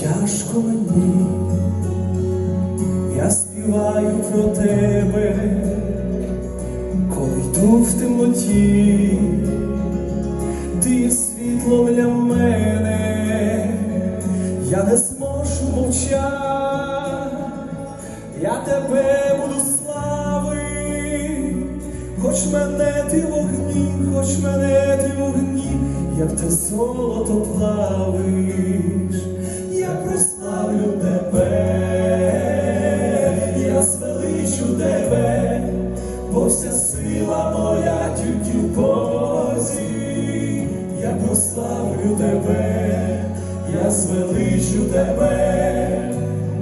тяжко мені, я співаю про тебе, коли йду в темноті, ти є світлом для мене, я не зможу мовчати, я тебе буду славити, хоч мене ти вогні, хоч мене ти вогні, як те золото плавиш, бо вся сила моя тільки в Бозі, я прославлю тебе, я звеличу тебе,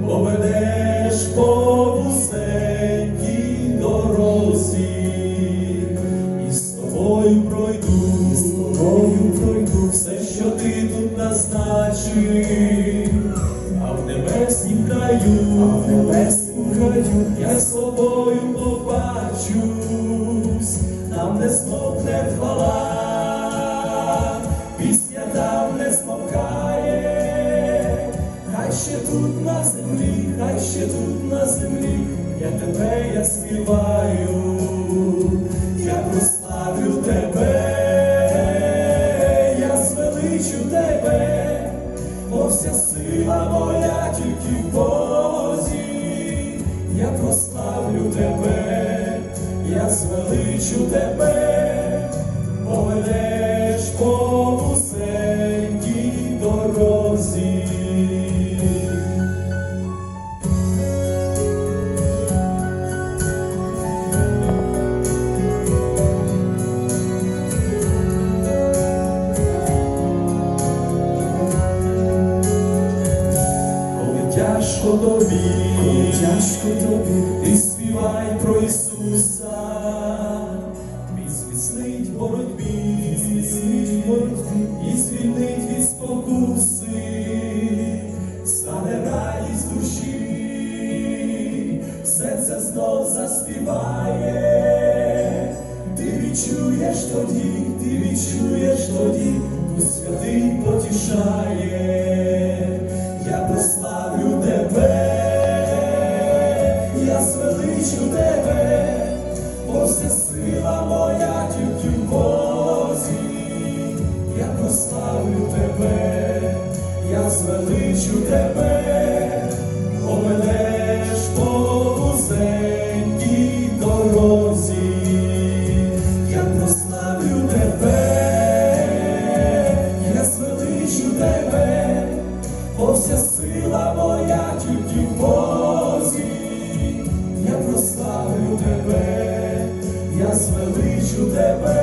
бо ведеш по вузенькій дорозі, і з тобою пройду, і з тобою пройду все, що ти тут назначив, а в небеснім краю, а в небеснім краю я з тобою побачусь, там не змовкне хвала, пісня там не смовкає, хай ще тут на землі, хай ще тут на землі, я тебе я співаю, я прославлю тебе, я звеличу тебе, бо вся сила моя тільки Бозі, я прославлю тебе, я звеличу тебе, тяжко тобі, тяжко тобі, ти співай про Ісуса, Він зміцнить в боротьбі, зміцнить в боротьбі і звільнить від спокуси, стане радість душі, серце знов заспіває, ти відчуєш тоді, ти відчуєш тоді, Дух святий потішає, вся сила моя тільки в Бозі, я прославлю тебе, я звеличу тебе, поведеш по вузенькій дорозі, я прославлю тебе, я звеличу тебе, бо сила моя тільки в Бозі, звеличу тебе,